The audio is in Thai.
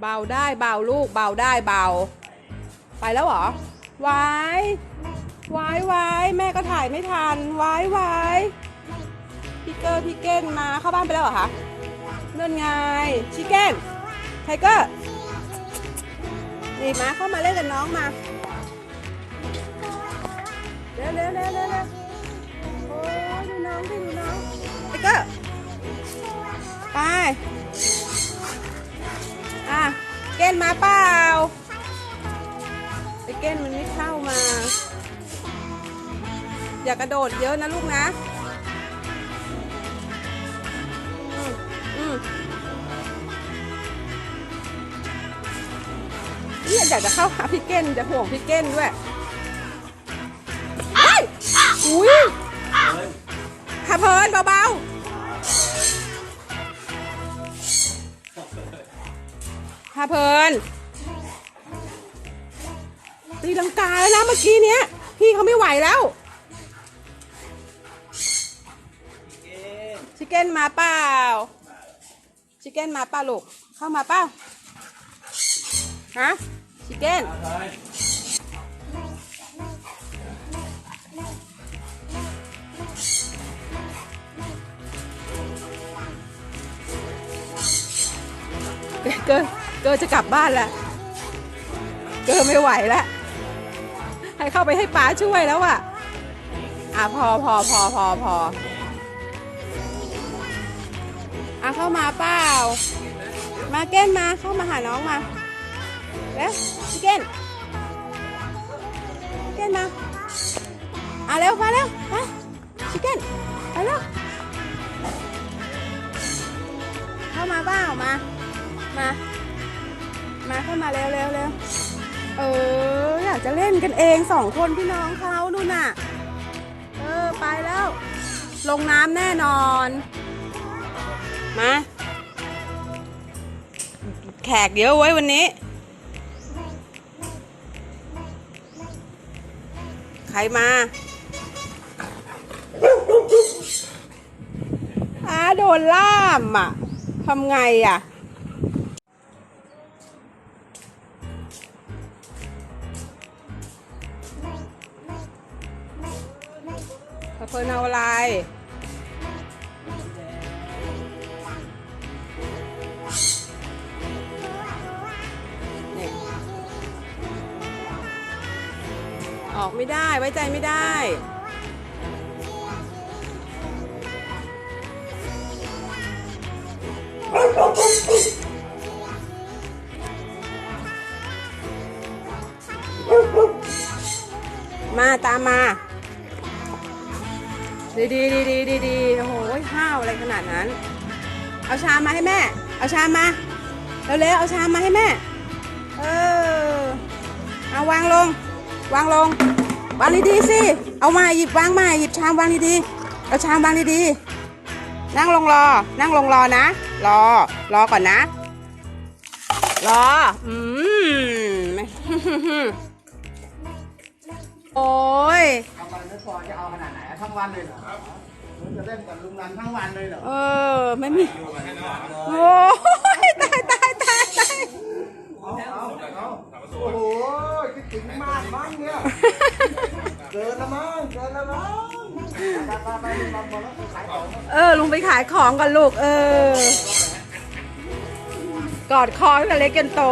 เบาได้เบาลูกเบาได้เบา ไปแล้วเหรอวายวายวายแม่ก็ถ่ายไม่ทันวายวายพี่เกอร์พี่เก้นมาเข้าบ้านไปแล้วเหรอคะเนื่นไงชิเก้นไทเกอร์นี่มาเข้ามาเล่นกับน้องมาเร็วเร็วเร็วเร็ว เก้นมาเปล่าไอเก้นมันไม่เข้ามา อย่ากระโดดเยอะนะลูกนะ อืมอืมเนี่ยอยากจะเข้าหาพี่เก้นจะห่วงพี่เก้นด้วยเฮ้ยอุ้ยขับเพลินเบาๆ ขับเพลินตีลังกาแล้วนะเมื่อกี้เนี้ย พี่เขาไม่ไหวแล้วชิคเก้นมาเปล่าชิคเก้นมาเปล่าลูกเข้ามาเปล่าฮะชิคเก้นเกอ เกอเกอจะกลับบ้านแล้วเกอไม่ไหวแล้วให้เข้าไปให้ป้าช่วยแล้วอะอะพอพอพอพอพออะเข้ามาเปล่า มาเก้นมาเข้ามาหาน้องมาเร็วเก้นเก้นมาอะเร็วมาเร็วมาชิคเก้นไปเร็วเข้ามาเปล่ามา มา มาเข้ามาเร็วเร็วเร็วเอออยากจะเล่นกันเองสองคนพี่น้องเขาดูน่ะ เออไปแล้ว ลงน้ำแน่นอน มาแขกเยอะไว้วันนี้ ใครมาอาโดนล่ามอะทำไงอะ เพิ่นเอาอะไรเนี่ยออกไม่ได้ไว้ใจไม่ได้มาตามมา ดีดีดีดีดีดีโอ้โหห้าวอะไรขนาดนั้น เอาชามมาให้แม่ เอาชามมาเร็วๆเอาชามมาให้แม่ เออ เอาวางลง วางลง วางดีๆสิ เอามาหยิบวางมาหยิบชามวางดีๆ เอาชามวางดีๆ นั่งลงรอ นั่งลงรอนะ รอ รอก่อนนะ รอ อืมโอ้ย เอาไปไม่พอจะเอาขนาดไหนอะทั้งวันเลยเหรอมันจะเล่นกับลุงรันทั้งวันเลยเหรอเออไม่มีโอ้ยตายตายตายตายเอาเอาเอาโอ้โหคิดถึงมากมั้งเนี่ยเกินละมั้งเกินละมั้งไปไปไปลุงรันบอกแล้วไปขายของเออลุงไปขายของก่อนลูกเออกอดคอตั้งแต่เล็กจนโต